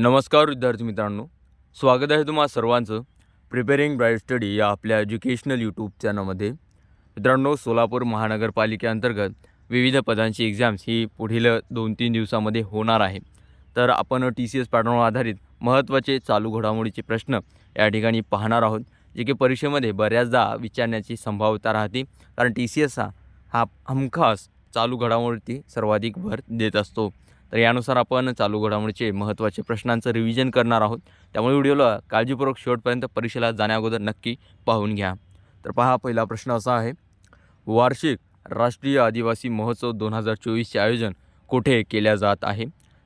नमस्कार विद्यार्थी मित्रांनो. स्वागत आहे तुम्हा सर्वांचं प्रिपेरिंग ब्राईट स्टडी या आपल्या एज्युकेशनल यूट्यूब चॅनलमध्ये. मित्रांनो सोलापूर महानगरपालिकेअंतर्गत विविध पदांची एक्झाम्स ही पुढील दोन तीन दिवसामध्ये होणार आहे. तर आपण टी सी एस पॅटर्नवर आधारित महत्त्वाचे चालू घडामोडीचे प्रश्न या ठिकाणी पाहणार आहोत जे की परीक्षेमध्ये बऱ्याचदा विचारण्याची संभाव्यता राहते. कारण टी सी एस हा हा हमखास चालू घडामोडीती सर्वाधिक भर देत असतो. तर यानुसार आपण चालू घडामोडीचे महत्त्वाचे प्रश्नांचं रिव्हिजन करणार आहोत. त्यामुळे व्हिडिओला काळजीपूर्वक शेवटपर्यंत परीक्षेला जाण्याअगोदर नक्की पाहून घ्या. तर पहा पहिला प्रश्न असा आहे. वार्षिक राष्ट्रीय आदिवासी महोत्सव दोन हजार चोवीसचे आयोजन कुठे केल्या जात आहे?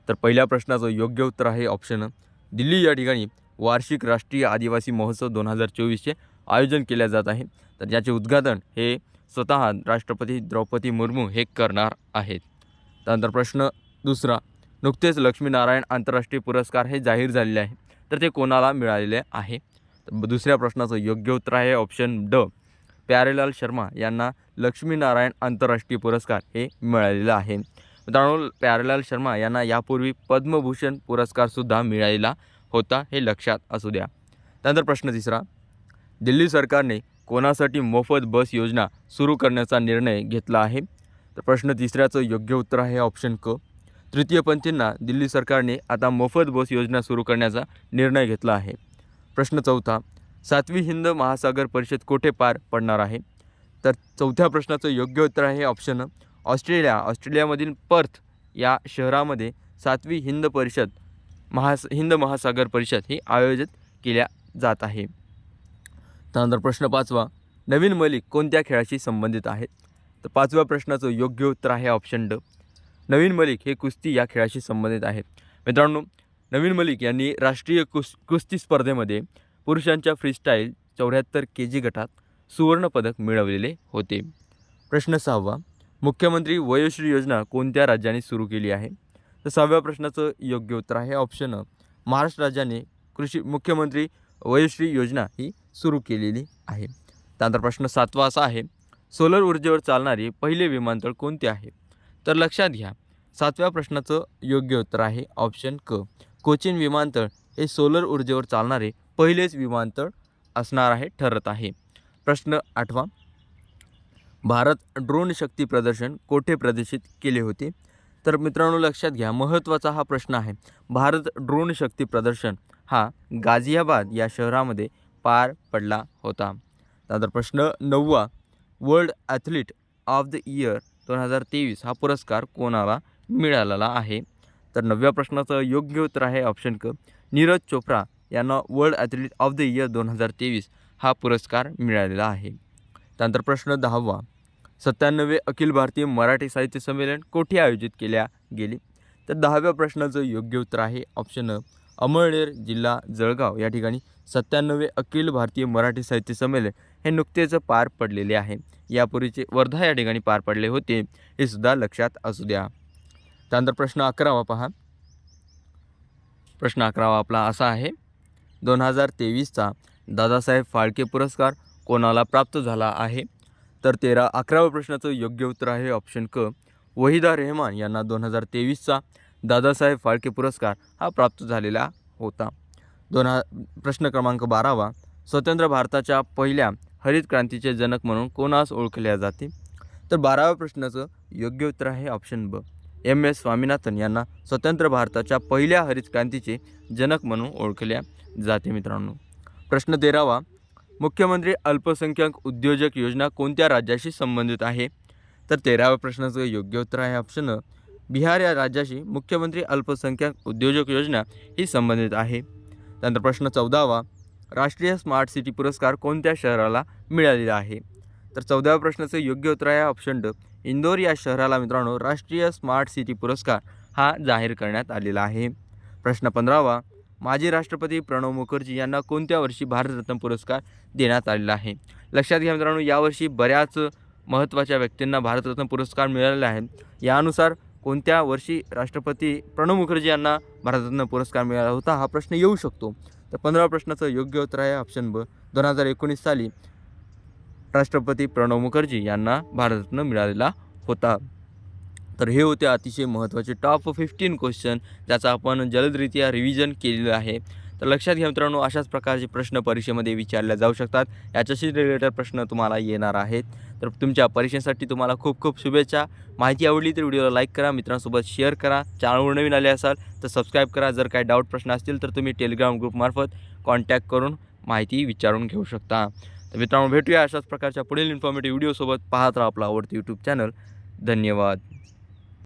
तर पहिल्या प्रश्नाचं योग्य उत्तर आहे ऑप्शन दिल्ली या ठिकाणी वार्षिक राष्ट्रीय आदिवासी महोत्सव दोन हजार चोवीसचे आयोजन केल्या जात आहे. तर ज्याचे उद्घाटन हे स्वतः राष्ट्रपती द्रौपदी मुर्मू हे करणार आहेत. त्यानंतर प्रश्न दुसरा नुकतेच लक्ष्मीनारायण आंतरराष्ट्रीय पुरस्कार हे जाहीर झालेले आहे. तर ते कोणाला मिळालेले आहे? दुसऱ्या प्रश्नाचं योग्य उत्तर आहे ऑप्शन ड. प्यारेलाल शर्मा यांना लक्ष्मीनारायण आंतरराष्ट्रीय पुरस्कार हे मिळालेलं आहे. मित्रांनो प्यारेलाल शर्मा यांना यापूर्वी पद्मभूषण पुरस्कारसुद्धा मिळालेला होता हे लक्षात असू द्या. त्यानंतर प्रश्न तिसरा दिल्ली सरकारने कोणासाठी मोफत बस योजना सुरू करण्याचा निर्णय घेतला आहे? तर प्रश्न तिसऱ्याचं योग्य उत्तर आहे ऑप्शन क. तृतीयपंथींना दिल्ली सरकारने आता मोफत बस योजना सुरू करण्याचा निर्णय घेतला आहे. प्रश्न चौथा सातवी हिंद महासागर परिषद कोठे पार पडणार आहे? तर चौथ्या प्रश्नाचं योग्य उत्तर आहे ऑप्शन ऑस्ट्रेलिया. ऑस्ट्रेलियामधील पर्थ या शहरामध्ये सातवी हिंद परिषद महास हिंद महासागर परिषद ही आयोजित केल्या जात आहे. त्यानंतर प्रश्न पाचवा नवीन मलिक कोणत्या खेळाशी संबंधित आहेत? तर पाचव्या प्रश्नाचं योग्य उत्तर आहे ऑप्शन ड. नवीन मलिक हे कुस्ती या खेळाशी संबंधित आहेत. मित्रांनो नवीन मलिक यांनी राष्ट्रीय कुस कुस्ती स्पर्धेमध्ये पुरुषांच्या फ्रीस्टाईल चौऱ्याहत्तर के जी गटात सुवर्णपदक मिळवलेले होते. प्रश्न सहावा मुख्यमंत्री वयोश्री योजना कोणत्या राज्याने सुरू केली आहे? तर सहाव्या प्रश्नाचं योग्य उत्तर आहे ऑप्शन महाराष्ट्र राज्याने कृषी मुख्यमंत्री वयोश्री योजना ही सुरू केलेली आहे. त्यानंतर प्रश्न सातवा असा आहे सोलर ऊर्जेवर चालणारे पहिले विमानतळ कोणते आहे? तर लक्षात घ्या सातव्या प्रश्नाचं योग्य उत्तर आहे ऑप्शन क. कोचिन विमानतळ हे सोलर ऊर्जेवर चालणारे पहिलेच विमानतळ असणार आहे ठरत आहे. प्रश्न आठवा. भारत ड्रोन शक्ती प्रदर्शन कोठे प्रदर्शित केले होते? तर मित्रांनो लक्षात घ्या महत्त्वाचा हा प्रश्न आहे. भारत ड्रोन शक्ती प्रदर्शन हा गाझियाबाद या शहरामध्ये पार पडला होता. त्यानंतर प्रश्न नववा. World athlete of the year दोन हजार तेवीस हा पुरस्कार कोणाला मिळालेला आहे. तर नवव्या प्रश्नाचं योग्य उत्तर आहे ऑप्शन क. नीरज चोप्रा यांना world athlete of the year दोन हजार तेवीस हा पुरस्कार मिळालेला आहे. त्यानंतर प्रश्न दहावा. सत्त्याण्णवे अखिल भारतीय मराठी साहित्य संमेलन कोठे आयोजित केल्या गेली? तर दहाव्या प्रश्नाचं योग्य उत्तर आहे ऑप्शन अ. अमळनेर जिल्हा जळगाव. या ठिकाणी सत्त्याण्णवे अखिल भारतीय मराठी साहित्य संमेलन हे नुकतेच पार पडलेले आहे. यापूर्वीचे वर्धा या ठिकाणी पार पडले होते. हे सुद्धा लक्षात असू द्या. त्यानंतर प्रश्न अकरावा पहा. प्रश्न अकरावा आपला असा आहे दोन हजार तेवीसचा दादासाहेब फाळके पुरस्कार कोणाला प्राप्त झाला आहे? तर तेरा अकराव्या प्रश्नाचं योग्य उत्तर आहे ऑप्शन क वहिदा रेहमान यांना दोन हजार तेवीसचा दादासाहेब फाळके पुरस्कार हा प्राप्त झालेला होता. दोन हा प्रश्न क्रमांक बारावा स्वतंत्र भारताच्या पहिल्या हरित क्रांतीचे जनक म्हणून कोणास ओळखल्या जाते? तर बाराव्या प्रश्नाचं योग्य उत्तर आहे ऑप्शन ब. एम एस स्वामीनाथन यांना स्वतंत्र भारताच्या पहिल्या हरित क्रांतीचे जनक म्हणून ओळखल्या जाते मित्रांनो. प्रश्न तेरावा. मुख्यमंत्री अल्पसंख्याक उद्योजक योजना कोणत्या राज्याशी संबंधित आहे? तर तेराव्या प्रश्नाचं योग्य उत्तर आहे ऑप्शन बिहार या राज्याशी मुख्यमंत्री अल्पसंख्याक उद्योजक योजना ही संबंधित आहे. त्यानंतर प्रश्न चौदावा. राष्ट्रीय स्मार्ट सिटी पुरस्कार कोणत्या शहराला मिळालेला आहे? तर चौदाव्या प्रश्नाचं योग्य उत्तर आहे ऑप्शन ड इंदोर या शहराला मित्रांनो राष्ट्रीय स्मार्ट सिटी पुरस्कार हा जाहीर करण्यात आलेला आहे. प्रश्न पंधरावा माजी राष्ट्रपती प्रणव मुखर्जी यांना कोणत्या वर्षी भारतरत्न पुरस्कार देण्यात आलेला आहे? लक्षात घ्या मित्रांनो यावर्षी बऱ्याच महत्त्वाच्या व्यक्तींना भारतरत्न पुरस्कार मिळालेला आहे यानुसार कोणत्या वर्षी राष्ट्रपती प्रणव मुखर्जी यांना भारतरत्न पुरस्कार मिळाला होता हा प्रश्न येऊ शकतो. तर पंधरा प्रश्नाचं योग्य उत्तर आहे ऑप्शन ब. दोन हजार एकोणीस साली राष्ट्रपती प्रणव मुखर्जी यांना भारतरत्न मिळालेला होता. तर हे होते अतिशय महत्त्वाचे टॉप फिफ्टीन क्वेश्चन ज्याचा आपण जलदरित्या रिव्हिजन केलेलं आहे. तर लक्षात घ्या मित्रांनो अशाच प्रकारचे प्रश्न परीक्षेमध्ये विचारले जाऊ शकतात. याच्याशी रिलेटेड प्रश्न तुम्हाला येणार आहेत. तर तुमच्या परीक्षेसाठी तुम्हाला खूप खूप शुभेच्छा. माहिती आवडली तर व्हिडिओला लाईक करा मित्रांसोबत शेअर करा. चॅनलवर नवीन आले असाल तर सबस्क्राईब करा. जर काही डाऊट प्रश्न असतील तर तुम्ही टेलिग्राम ग्रुपमार्फत कॉन्टॅक्ट करून माहिती विचारून घेऊ शकता. तर मित्रांनो भेटूया अशाच प्रकारच्या पुढील इन्फॉर्मेटिव्ह व्हिडिओसोबत पाहत राहा आपला आवडतं यूट्यूब चॅनल धन्यवाद.